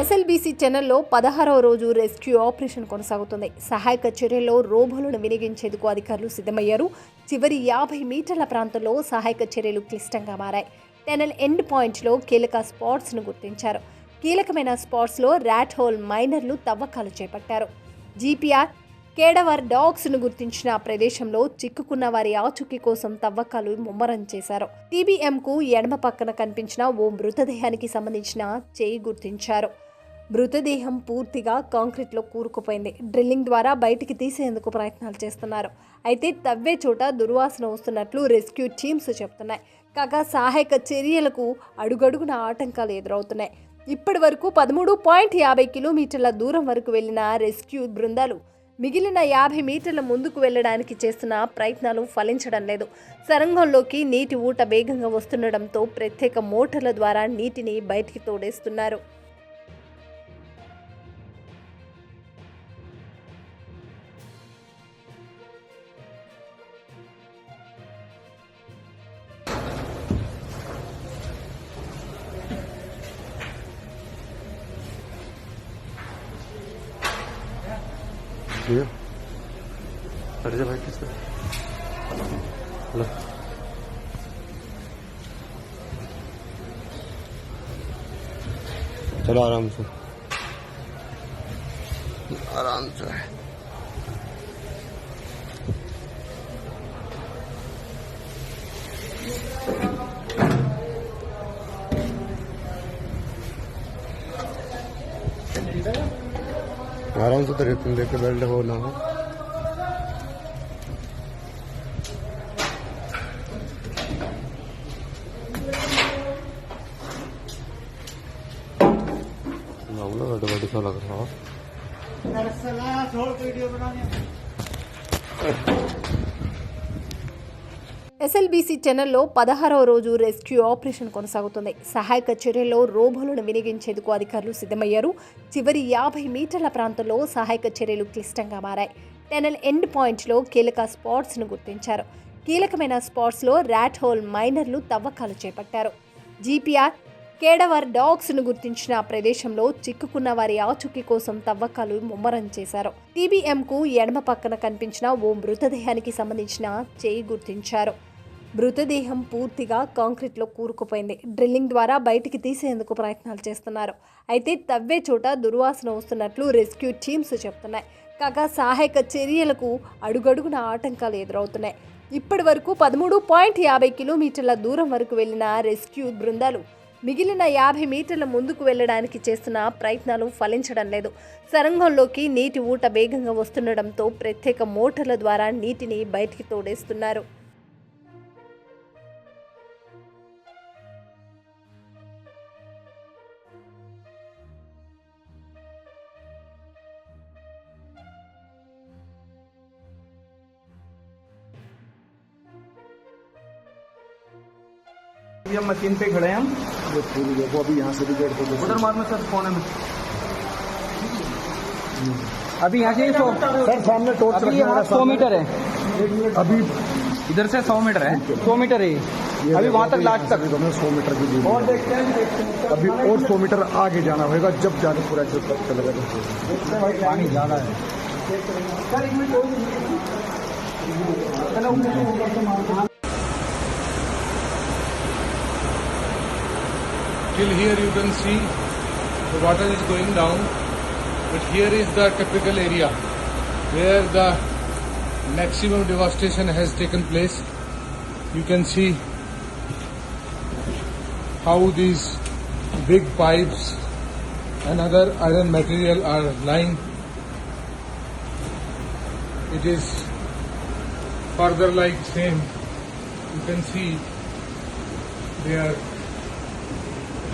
SLBC ఛానల్లో పదహారవ రోజు రెస్క్యూ ఆపరేషన్ కొనసాగుతుంది. సహాయక చర్యల్లో రోబోలను వినియోగించేందుకు అధికారులు సిద్ధమయ్యారు. చివరి యాభై మీటర్ల ప్రాంతంలో సహాయక చర్యలు క్లిష్టంగా మారాయి. టెనల్ ఎండ్ పాయింట్లో కీలక స్పాట్స్ను గుర్తించారు. కీలకమైన స్పాట్స్లో ర్యాట్ హోల్ మైనర్లు తవ్వకాలు చేపట్టారు. జీపీఆర్ కేడవర్ డాగ్స్ను గుర్తించిన ఆ ప్రదేశంలో చిక్కుకున్న వారి ఆచూకీ కోసం తవ్వకాలు ముమ్మరం చేశారు. టీబీఎంకు ఎడమ పక్కన కనిపించిన ఓ మృతదేహానికి సంబంధించిన చేయి గుర్తించారు. మృతదేహం పూర్తిగా కాంక్రీట్లో కూరుకుపోయింది. డ్రిల్లింగ్ ద్వారా బయటికి తీసేందుకు ప్రయత్నాలు చేస్తున్నారు. అయితే తవ్వే చోట దుర్వాసన వస్తున్నట్లు రెస్క్యూ టీమ్స్ చెప్తున్నాయి. కాగా సహాయక చర్యలకు అడుగడుగున ఆటంకాలు ఎదురవుతున్నాయి. ఇప్పటి వరకు పదమూడు పాయింట్ యాభై కిలోమీటర్ల దూరం వరకు వెళ్ళిన రెస్క్యూ బృందాలు మిగిలిన యాభై మీటర్ల ముందుకు వెళ్ళడానికి చేస్తున్న ప్రయత్నాలు ఫలించడం లేదు. సరంగంలోకి నీటి ఊట వేగంగా వస్తుండడంతో ప్రత్యేక మోటార్ల ద్వారా నీటిని బయటికి తోడేస్తున్నారు. भैया अरे जा भाई किस हेलो चलो आराम से। आराम से। Thank you. आराम से तो तुम देख के बेल्ट हो ना हो ना बड़ा बड़ा सा लग रहा है ఎస్ఎల్బీసీ ఛానల్లో పదహారవ రోజు రెస్క్యూ ఆపరేషన్ కొనసాగుతుంది. సహాయక చర్యల్లో రోబోలను వినియోగించేందుకు అధికారులు సిద్ధమయ్యారు. చివరి యాభై మీటర్ల ప్రాంతంలో సహాయక చర్యలు క్లిష్టంగా మారాయి. టెనల్ ఎండ్ పాయింట్లో కీలక స్పాట్స్ను గుర్తించారు. కీలకమైన స్పాట్స్లో ర్యాట్ హోల్ మైనర్లు తవ్వకాలు చేపట్టారు. జీపీఆర్ కేడవర్ డాగ్స్ను గుర్తించిన ప్రదేశంలో చిక్కుకున్న వారి ఆచూకీ కోసం తవ్వకాలు ముమ్మరం చేశారు. టీబీఎంకు ఎడమ పక్కన కనిపించిన ఓ మృతదేహానికి సంబంధించిన చేయి గుర్తించారు. మృతదేహం పూర్తిగా కాంక్రీట్లో కూరుకుపోయింది. డ్రిల్లింగ్ ద్వారా బయటికి తీసేందుకు ప్రయత్నాలు చేస్తున్నారు. అయితే తవ్వే చోట దుర్వాసన వస్తున్నట్లు రెస్క్యూ టీమ్స్ చెప్తున్నాయి. కాగా సహాయక చర్యలకు అడుగడుగున ఆటంకాలు ఎదురవుతున్నాయి. ఇప్పటి వరకు పదమూడు పాయింట్ యాభై కిలోమీటర్ల దూరం వరకు వెళ్ళిన రెస్క్యూ బృందాలు మిగిలిన యాభై మీటర్ల ముందుకు వెళ్ళడానికి చేస్తున్న ప్రయత్నాలు ఫలించడం లేదు. సరంగంలోకి నీటి ఊట వేగంగా వస్తుండడంతో ప్రత్యేక మోటార్ల ద్వారా నీటిని బయటికి తోడేస్తున్నారు. अभी हम मशीन पे खड़े हैं हम? जो फूल देखो अभी यहाँ से भी गेट को उधर मारना सर कोने में अभी यहाँ से सौ सर सामने टॉर्च अभी यहाँ सौ मीटर है। अभी इधर से सौ मीटर है। सौ मीटर है। अभी वहाँ तक लास्ट तक। हमें सौ मीटर की दूरी और देखते हैं देखते हैं। अभी और सौ मीटर आगे जाना होगा जब जाके पूरा जो तक चलेगा पानी ज़्यादा है। सर एक minute Till here you can see the water is going down, but here is the typical area where the maximum devastation has taken place. You can see how these big pipes and other iron material are lying. It is further like same. You can see they it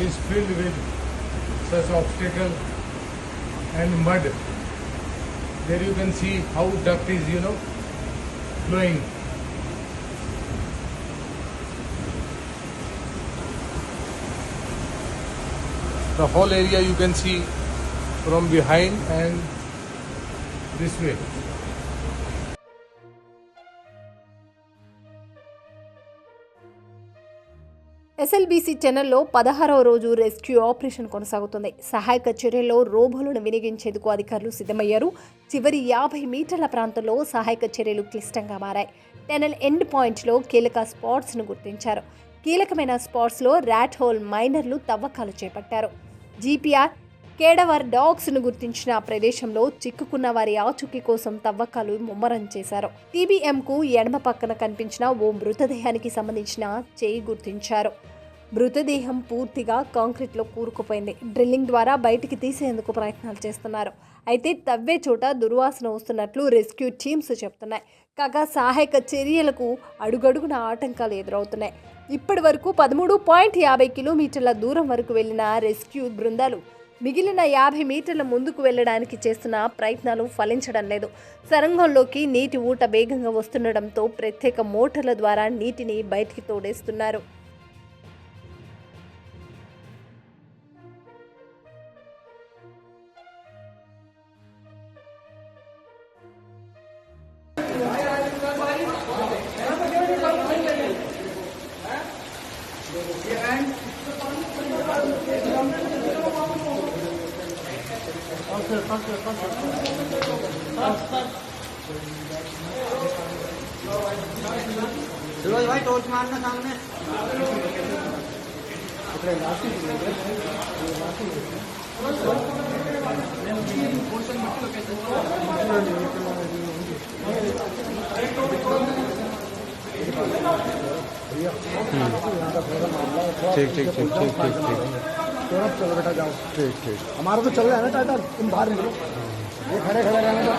is filled with such obstacle and mud. There you can see how duct is, you know, flowing. The whole area you can see from behind and this way. SLBC ఛానల్లో పదహారవ రోజు rescue operation కొనసాగుతుంది. సహాయక చర్యల్లో రోబోలను వినియోగించేందుకు అధికారులు సిద్ధమయ్యారు. చివరి యాభై మీటర్ల ప్రాంతంలో సహాయక చర్యలు క్లిష్టంగా మారాయి. టెనల్ ఎండ్ పాయింట్లో కీలక స్పాట్స్ను గుర్తించారు. కీలకమైన స్పాట్స్లో ర్యాట్ హోల్ మైనర్లు తవ్వకాలు చేపట్టారు. జీపీఆర్ కేడవర్ డాగ్స్ను గుర్తించిన ప్రదేశంలో చిక్కుకున్న వారి ఆచూకీ కోసం తవ్వకాలు ముమ్మరం చేశారు. టీబీఎంకు ఎడమ పక్కన కనిపించిన ఓ మృతదేహానికి సంబంధించిన చేయి గుర్తించారు. మృతదేహం పూర్తిగా కాంక్రీట్లో కూరుకుపోయింది. డ్రిల్లింగ్ ద్వారా బయటికి తీసేందుకు ప్రయత్నాలు చేస్తున్నారు. అయితే తవ్వే చోట దుర్వాసన వస్తున్నట్లు రెస్క్యూ టీమ్స్ చెప్తున్నాయి. కాగా సహాయక చర్యలకు అడుగడుగున ఆటంకాలు ఎదురవుతున్నాయి. ఇప్పటి వరకు పదమూడు పాయింట్ యాభై కిలోమీటర్ల దూరం వరకు వెళ్ళిన రెస్క్యూ బృందాలు మిగిలిన యాభై మీటర్ల ముందుకు వెళ్ళడానికి చేస్తున్న ప్రయత్నాలు ఫలించడం లేదు. సరంగంలోకి నీటి ఊట వేగంగా వస్తుండడంతో ప్రత్యేక మోటార్ల ద్వారా నీటిని బయటికి తోడేస్తున్నారు. फिरोज भाई टॉर्च मारना सामने ठीक ठीक ठीक ठीक ठीक ठीक। थोड़ा चलो बेटा जाओ। ठीक ठीक। हमारा तो चल रहा है ना टाटा तुम बाहर निकलो। ये खड़े खड़े रहने दो।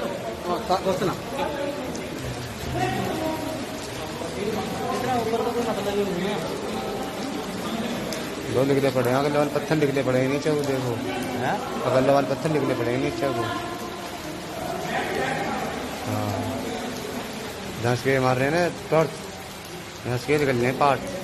వస్తున్నా दो निकले पड़े हैं अगले वाले पत्थर निकले पड़े हैं नीचे को देखो अगले वाले पत्थर निकले पड़े हैं नीचे को हाँ धंस के मार रहे हैं ना टॉर्च धंस के निकल रहे हैं पार्ट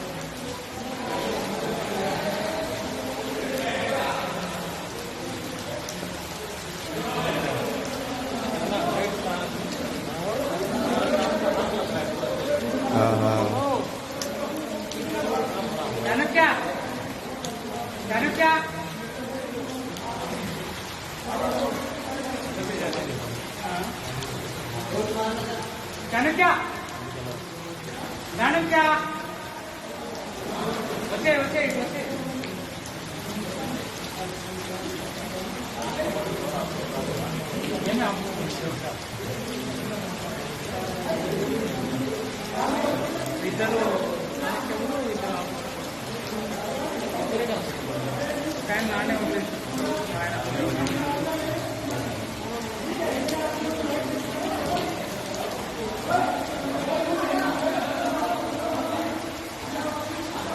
కనుక కనుక వచ్చే వచ్చే వచ్చే என்ன ఇద్దరు టైం నానే ఉంది